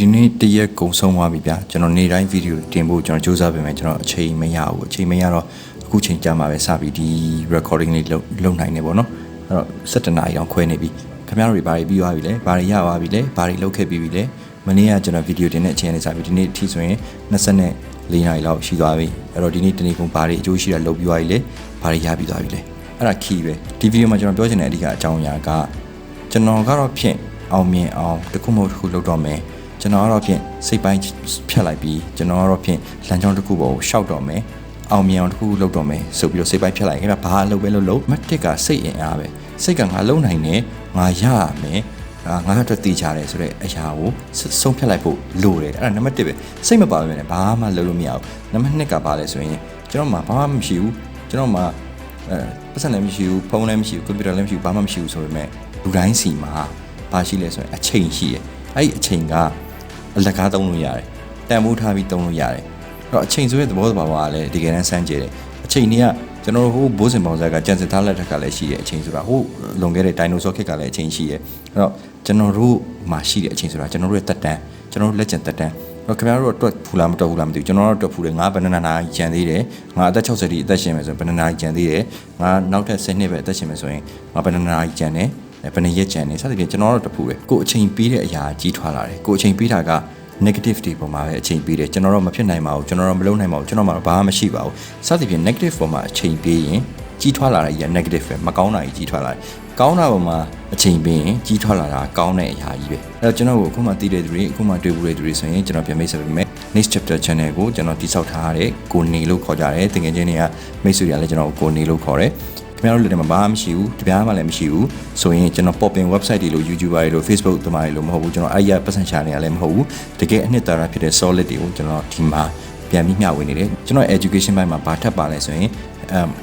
ဒီနေ့တရက်ကုံဆုံးသွားပြီဗျာကျွန်တော်နေ့တိုင်းဗီဒီယိုတင်ဖို့ကျွန်တော်စူးစမ်းပေးမယ်ကျွန်တော်အချိန်မရဘူးအချိန်မရတော့အခုချိန်ကြာမှာပဲစပြီးဒီ recording လေးလုပ်လုပ်နိုင်နေပေါ့နော်အဲ့တော့7နာရီတောင်ခွဲနေပြီခင်ဗျားတို့တွေဘာတွေပြီးသွားပြီလဲဘာတွေရသွားပြီလဲဘာတွေလုပ်ခဲ့ပြီးပြီလဲမနေ့ကကျွန်တော်ဗီဒီယိုတင်တဲ့အချိန်နဲ့စပြီးဒီနေ့အထိဆိုရင်24နာရီလောက်ရှိသွားပြီအဲ့တော့ဒီနေ့တနေ့ကုန်ဘာတွေအကျိုးရှိတာလုပ်ပြီးသွားပြီလဲဘာတွေရပြီးသွားပြီလဲအဲ့ဒါ key ပဲဒီဗီဒီယိုမှာကျွန်တော်ပြောချင်တဲ့အဓိကအကြောင်းအရာကကျွန်တော်ကတော့ဖြင့်အောင်မြင်အောင်တစ်ခုမဟုတ်တစ်ခုလုပ်တော့မယ် ကျွန်တော်ကတော့ဖြင့်စိတ်ပိုင်းဖြတ်လိုက်ပြီးကျွန်တော်ကတော့ဖြင့်လမ်းကြောင်းတစ်ခုပေါ်ကိုရှောက်တော့မယ်အောင်မြင်အောင်တစ်ခုလုပ်တော့မယ်ဆိုပြီးတော့စိတ်ပိုင်းဖြတ်လိုက်ခင်ဗျဘာလုပ်ပဲလုပ်လို့မတ်တစ်ကစိတ်အင်အားပဲစိတ်ကငါလုံနိုင်တယ်ငါရရမယ်အာငါတို့တည်ကြတယ်ဆိုတော့အရာကိုဆုံးဖြတ်လိုက်ဖို့လိုတယ်အဲ့ဒါနံပါတ်1ပဲစိတ်မပါဘဲနဲ့ဘာမှလုပ်လို့မရဘူးနံပါတ်2ကပါလဲဆိုရင်ကျွန်တော်မှဘာမှမရှိဘူးကျွန်တော်မှအဲပတ်စံလည်းမရှိဘူးဖုန်းလည်းမရှိဘူးကွန်ပျူတာလည်းမရှိဘူးဘာမှမရှိဘူးဆိုပေမဲ့လူတိုင်းစီမှာဘာရှိလဲဆိုရင်အချိန်ရှိတယ်အဲ့ဒီအချိန်က အလကားသုံးလို့ရတယ်တန်ဖိုးထားပြီးသုံးလို့ရတယ်အဲ့တော့အချိန်ဆိုတဲ့သဘောတဘာဝကလည်းတကယ်တမ်းစမ်းကြည့်တယ်အချိန်တွေကကျွန်တော်တို့ဟိုဘိုးစင်ပေါင်းစားကကြံစည်သားလက်ထက်ကလည်းရှိတဲ့အချိန်ဆိုတာဟိုလွန်ခဲ့တဲ့ဒိုင်နိုဆောခေတ်ကလည်းအချိန်ရှိတယ်အဲ့တော့ကျွန်တော်တို့မှာရှိတဲ့အချိန်ဆိုတာကျွန်တော်တို့ရဲ့တက်တန်းကျွန်တော်တို့လက်ကျန်တက်တန်းတော့ခင်ဗျားတို့အတွက်ဖူလားမတော်ဘူးလားမသိဘူးကျွန်တော်တို့အတွက်ဖူတယ်ငါဘယ်နှစ်နာရီကြံသေးတယ်ငါအသက်60တိအသက်ရှင်မယ်ဆိုရင်ဘယ်နှစ်နာရီကြံသေးတယ်ငါနောက်ထပ်10နှစ်ပဲအသက်ရှင်မယ်ဆိုရင်ငါဘယ်နှစ်နာရီကြံတယ် ဘယ်နှစ်ရက်ကြံတယ်စသဖြင့်ကျွန်တော်တို့တဖူတယ်ကိုအချိန်ပေးတဲ့အရာကြီးထွားလာတယ်ကိုအချိန်ပေးတာက negative တွေပေါ်မှာပဲအချိန်ပေးတယ်ကျွန်တော်တို့မဖြစ်နိုင်ပါဘူးကျွန်တော်တို့မလုပ်နိုင်ပါဘူးကျွန်တော်မှဘာမှမရှိပါဘူးစသဖြင့် negative ပေါ်မှာအချိန်ပေးရင်ကြီးထွားလာတာကြီးက negative ပဲမကောင်းတာကြီးကြီးထွားလာတယ်ကောင်းတာပေါ်မှာအချိန်ပေးရင်ကြီးထွားလာတာကောင်းတဲ့အရာကြီးပဲအဲ့တော့ကျွန်တော်ကိုအခုမှသိတဲ့သူတွေအခုမှတွေ့ဘူးတဲ့သူတွေဆိုရင်ကျွန်တော်ပြန်မိတ်ဆက်ပေးမယ် next chapter channel ကိုကျွန်တော်တိစောက်ထားရတဲ့ကိုနေလို့ခေါ်ကြတယ်တကယ်ချင်းတွေကမိတ်ဆွေတွေကလည်းကျွန်တော်ကိုနေလို့ခေါ်တယ် ခင်ဗျားတို့လက်ထဲမှာဘာမှမရှိဘူးတပြားမှလည်းမရှိဘူးဆိုရင်ကျွန်တော် pop-in website တွေလို့ YouTuber တွေလို့ Facebook သမားတွေလို့မဟုတ်ဘူးကျွန်တော်အဲ့ရပတ်စံချနေရလည်းမဟုတ်ဘူးတကယ်အနှစ်သာရဖြစ်တဲ့ solid တွေကိုကျွန်တော်ဒီမှာပြန်ပြီးမျှဝေနေတယ်ကျွန်တော် education ဘက်မှာဘာထပ်ပါလဲဆိုရင်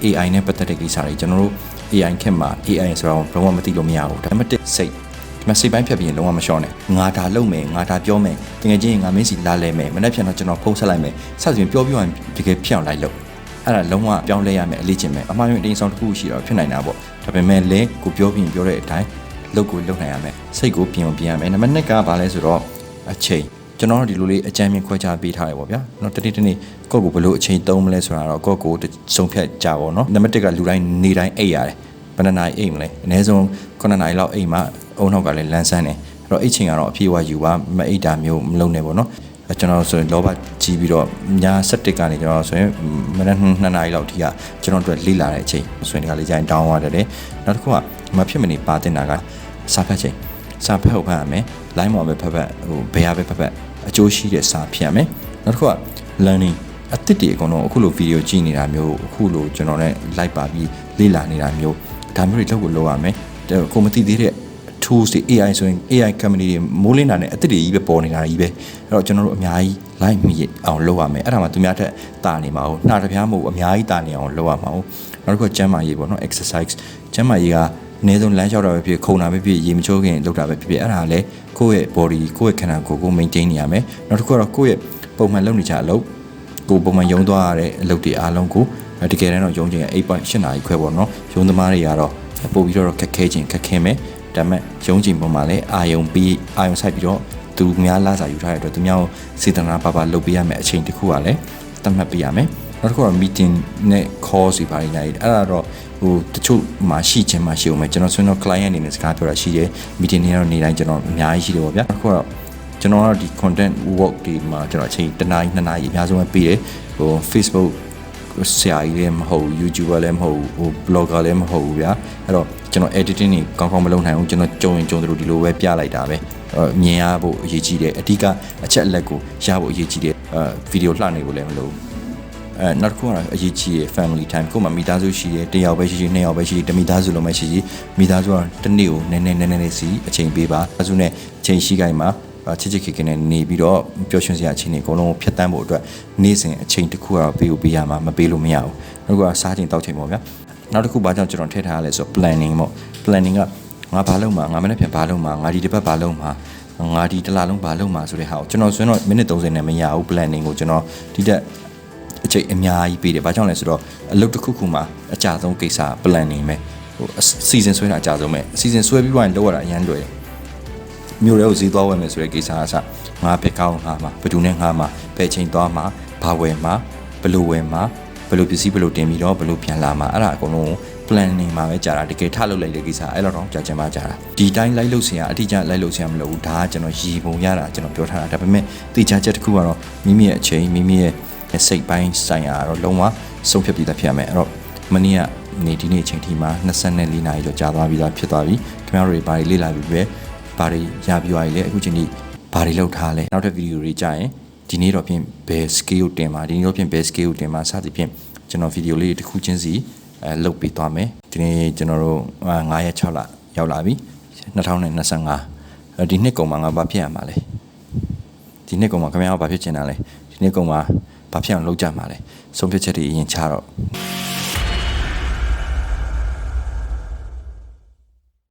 AI နဲ့ပတ်သက်တဲ့ကိစ္စတွေကျွန်တော်တို့ AI ခက်မှာ AI ဆိုတော့ဘယ်မှမသိလို့မရဘူးဒါပေမဲ့စိတ်ဒီမှာစိတ်ပိုင်းဖြတ်ပြီးရင်လုံးဝမလျှော့နဲ့ငါဒါလုပ်မယ်ငါဒါပြောမယ်တကယ်ချင်းငါမင်းစီလာလဲမယ်မနေ့ပြန်တော့ကျွန်တော်ဖုန်းဆက်လိုက်မယ်စသဖြင့်ပြောပြရင်တကယ်ဖြစ်အောင်လိုက်လုပ် အဲ့ဒါလုံးဝပြောင်းလဲရမယ်အလေးချင်မယ်အမှားယွင်းအတင်းဆောင်တစ်ခုရှိတော့ဖြစ်နိုင်တာပေါ့ဒါပေမဲ့လည်းကိုပြောပြီးပြောတဲ့အတိုင်းလုပ်ကိုလုပ်နိုင်ရမယ်စိတ်ကိုပြင်အောင်ပြင်ရမယ်နံပါတ်2ကဘာလဲဆိုတော့အချိန်ကျွန်တော်တို့ဒီလိုလေးအကြမ်းမြင်ခွဲခြားပေးထားတယ်ပေါ့ဗျာ။နော်တနေ့တနေ့ကိုယ့်ကိုဘယ်လိုအချိန်သုံးမလဲဆိုတာတော့ကိုယ့်ကိုစုံဖြတ်ကြပါတော့။နံပါတ်1ကလူတိုင်းနေတိုင်းအိပ်ရတယ်။ဘယ်နှနာရီအိပ်မလဲ။အနည်းဆုံး9နာရီလောက်အိပ်မှအုံနောက်ကလည်းလန်းဆန်းတယ်။အဲ့တော့အိပ်ချိန်ကတော့အပြည့်အဝယူပါမအိပ်တာမျိုးမလုပ်နဲ့ပေါ့နော်။ ကျွန်တော်ဆိုရင်လောဘကြီးပြီးတော့ည7ကနေကျွန်တော်ဆိုရင်မနက်2နာရီလောက်ထိကကျွန်တော်တို့လေ့လာတဲ့အချိန်ဆိုရင်ဒီကလေးကျရင်တောင်းသွားတယ်။နောက်တစ်ခုကမဖြစ်မနေပါတင်တာကစာဖတ်ချိန်စာဖတ်ဟုတ်ဖတ်ရမယ်။ line မှာပဲဖတ်ဖတ်ဟိုဘယ်ရပဲဖတ်ဖတ်အကျိုးရှိတဲ့စာဖြစ်ရမယ်နောက်တစ်ခုက learning အသစ်တွေအကုန်လုံးအခုလိုဗီဒီယိုကြည့်နေတာမျိုးအခုလိုကျွန်တော်နဲ့ like ပါပြီးလေ့လာနေတာမျိုးဒါမျိုးတွေလုပ်ကိုလုပ်ရမယ်ကိုမသိသေးတဲ့ tools တွေ AI ဆိုရင် AI company တွေမိုးလင်းတာနဲ့အသစ်တွေကြီးပဲပေါ်နေတာကြီးပဲအဲ့တော့ကျွန်တော်တို့အများကြီး like မိအောင်လုပ်ရမယ်အဲ့ဒါမှသူများထက်တာနေမှာဟုတ်နှာတစ်ပြားမဟုတ်အများကြီးတာနေအောင်လုပ်ရမှာဟုတ်နောက်တစ်ခုကကျန်းမာရေးပေါ့နော် exercise ကျန်းမာရေးကအနည်းဆုံးလမ်းလျှောက်တာပဲဖြစ်ခုံတာပဲဖြစ်ရေမချိုးခင်လုပ်တာပဲဖြစ်ဖြစ်အဲ့ဒါလည်းကိုယ့်ရဲ့ body ကိုယ့်ရဲ့ခန္ဓာကိုယ်ကို maintain နေရမယ်နောက်တစ်ခုကတော့ကိုယ့်ရဲ့ပုံမှန်လုပ်နေကြအလုပ်ကိုပုံမှန်ယုံသွားရတဲ့အလုပ်တွေအားလုံးကိုတကယ်တမ်းတော့ယုံချင်8.8နာရီခွဲပေါ့နော်ယုံသမားတွေကတော့ပို့ပြီးတော့ခက်ခဲခြင်းခက်ခဲမယ် ဒါပေမဲ့ယုံကြည်ပုံမှာလည်းအာယုံပြီးအာယုံဆိုင်ပြီးတော့သူများလာစာယူထားတဲ့အတွက်သူများကိုစေတနာပါပါလုပ်ပေးရမယ်အချိန်တစ်ခုကလည်းသတ်မှတ်ပေးရမယ်နောက်တစ်ခုက meeting နဲ့ call စီပါနေတယ်အဲ့ဒါတော့ဟိုတချို့မှာရှိခြင်းမှာရှိအောင်မယ်ကျွန်တော်ဆွေးနွေး client အနေနဲ့စကားပြောတာရှိတယ် meeting တွေကတော့နေတိုင်းကျွန်တော်အများကြီးရှိတယ်ပေါ့ဗျာအခုတော့ကျွန်တော်ကတော့ဒီ content work ဒီမှာကျွန်တော်အချိန်တစ်နာရီနှစ်နာရီအများဆုံးပဲပေးတယ်ဟို Facebook ဆရာကြီးလည်းမဟုတ် YouTuber လည်းမဟုတ်ဟို blogger လည်းမဟုတ်ဘူးဗျာအဲ့တော့ကျွန်တော် editing တွေကောင်းကောင်းမလုပ်နိုင်ဘူးကျွန်တော်ကြုံရင်ကြုံသလိုဒီလိုပဲပြလိုက်တာပဲမြင်ရဖို့အရေးကြီးတယ်အဓိကအချက်အလက်ကိုရဖို့အရေးကြီးတယ်အဲဗီဒီယိုလှနေဖို့လည်းမလိုဘူးအဲနောက်တစ်ခုကအရေးကြီးရယ် family time ကိုမှမိသားစုရှိရယ်တယောက်ပဲရှိရှိနှစ်ယောက်ပဲရှိရှိတမိသားစုလုံးပဲရှိရှိမိသားစုကတစ်နေ့ကိုနည်းနည်းနည်းနည်းလေးစီအချိန်ပေးပါအဲဆိုနဲ့အချိန်ရှိခိုင်းမှာ ချစ်ချစ်ခင်ခင်နဲ့နေပြီးတော့ပျော်ရွှင်စရာအချိန်တွေအကုန်လုံးကိုဖျက်ဆီးဖို့အတွက်နေ့စဉ်အချိန်တစ်ခုကတော့ပေးဖို့ပေးရမှာမပေးလို့မရဘူးနောက်တစ်ခုကစားချိန်တောက်ချိန်ပေါ့ဗျာနောက်တစ်ခုဘာကြောင့်ကျွန်တော်ထည့်ထားရလဲဆိုတော့ planning ပေါ့ planning ကငါဘာလုပ်မှာငါမနေ့ပြန်ဘာလုပ်မှာငါဒီတစ်ပတ်ဘာလုပ်မှာငါဒီတစ်လလုံးဘာလုပ်မှာဆိုတဲ့ဟာကိုကျွန်တော်ဆိုရင်တော့မိနစ်30နဲ့မရဘူး planning ကိုကျွန်တော်ဒီတက်အချိန်အများကြီးပေးတယ်။ဘာကြောင့်လဲဆိုတော့အလုပ်တစ်ခုခုမှာအကြဆုံးကိစ္စ planning ပဲ။ဟို season ဆွဲတာအကြဆုံးပဲ။ season ဆွဲပြီးတော့လောက်ရတာအရန်လွယ်တယ်။ မြို့တွေကိုဈေးသွားဝယ်မယ်ဆိုတဲ့ကိစ္စအစငါဘယ်ကောင်းငါမှာဘယ်သူနဲ့ငါမှာဘယ်ချိန်သွားမှာဘာဝယ်မှာဘယ်လိုဝယ်မှာဘယ်လိုပစ္စည်းဘယ်လိုတင်ပြီးတော့ဘယ်လိုပြန်လာမှာအဲ့ဒါအကုန်လုံး planning မှာပဲကြာတာတကယ်ထလုပ်လိုက်တဲ့ကိစ္စအဲ့လိုတော့ကြာချင်မှကြာတာဒီတိုင်းလိုက်လို့ဆရာအတိအကျလိုက်လို့ဆရာမလို့ဘူးဒါကကျွန်တော်ရည်ပုံရတာကျွန်တော်ပြောထားတာဒါပေမဲ့တေချာချက်တစ်ခုကတော့မိမိရဲ့အချိန်မိမိရဲ့စိတ်ပိုင်းဆိုင်ရာတော့လုံးဝဆုံးဖြတ်ပြီးသားဖြစ်ရမယ်အဲ့တော့မနေ့ကနေဒီနေ့အချိန်ထိမှာ24နာရီကျော်ကြာသွားပြီးသားဖြစ်သွားပြီခင်ဗျားတို့တွေဘာတွေလေ့လာပြီးပဲ ဘာတွေရပြီးသွားပြီလဲအခုချိန်ထိဘာတွေလုပ်ထားလဲနောက်ထပ်ဗီဒီယိုတွေကြာရင်ဒီနေ့တော့ဖြင့်ဘယ် scale ကိုတင်ပါဒီနေ့တော့ဖြင့်ဘယ် scale ကိုတင်ပါစသဖြင့်ကျွန်တော်ဗီဒီယိုလေးတစ်ခုချင်းစီအဲလုတ်ပြီးသွားမယ်ဒီနေ့ကျွန်တော်တို့9ရက်6လရောက်လာပြီ2025အဲဒီနှစ်ကုန်မှာငါဘာဖြစ်ရမှာလဲဒီနှစ်ကုန်မှာခင်ဗျားတို့ဘာဖြစ်ချင်တာလဲဒီနှစ်ကုန်မှာဘာဖြစ်အောင်လုပ်ကြမှာလဲဆုံးဖြတ်ချက်တွေအရင်ချတော့